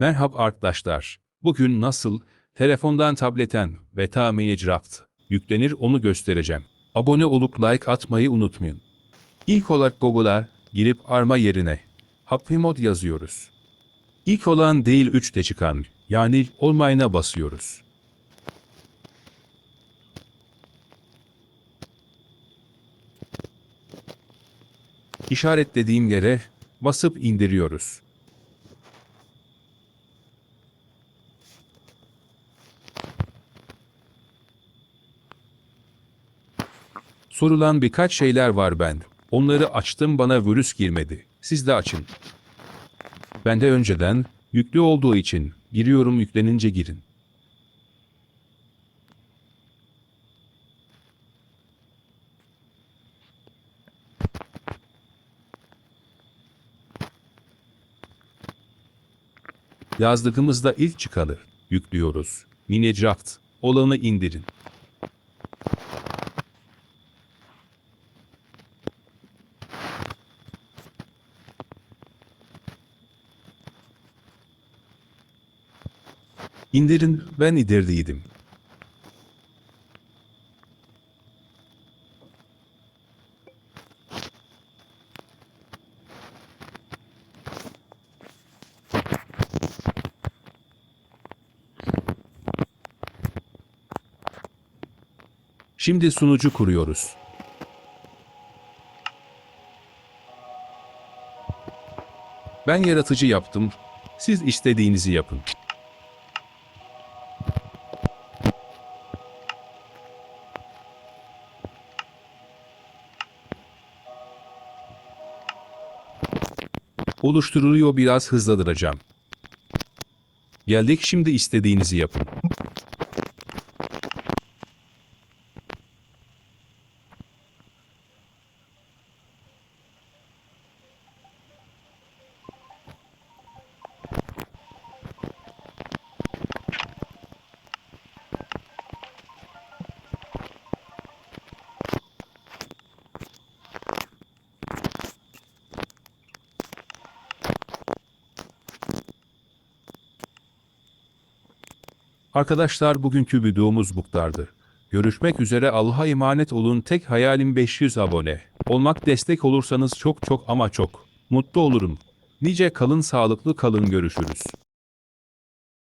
Merhaba arkadaşlar. Bugün nasıl telefondan tableten ve Draft yüklenir onu göstereceğim. Abone olup like atmayı unutmayın. İlk olarak Google'a girip arama yerine Happy Mod yazıyoruz. İlk olan değil 3'te çıkan yani olmayana basıyoruz. İşaretlediğim yere basıp indiriyoruz. Sorulan birkaç şeyler var ben. Onları açtım bana virüs girmedi. Siz de açın. Ben de önceden yüklü olduğu için giriyorum yüklenince girin. Yazdığımızda ilk çıkanı yüklüyoruz. Minecraft olanı indirin. İndirin ben indirdiydim. Şimdi sunucu kuruyoruz. Ben yaratıcı yaptım. Siz istediğinizi yapın. Oluşturuluyor biraz hızlandıracağım. Geldik şimdi istediğinizi yapın. Arkadaşlar bugünkü videomuz bu kadardı. Görüşmek üzere Allah'a emanet olun. Tek hayalim 500 abone. Olmak destek olursanız çok çok ama çok mutlu olurum. Nice kalın sağlıklı kalın görüşürüz.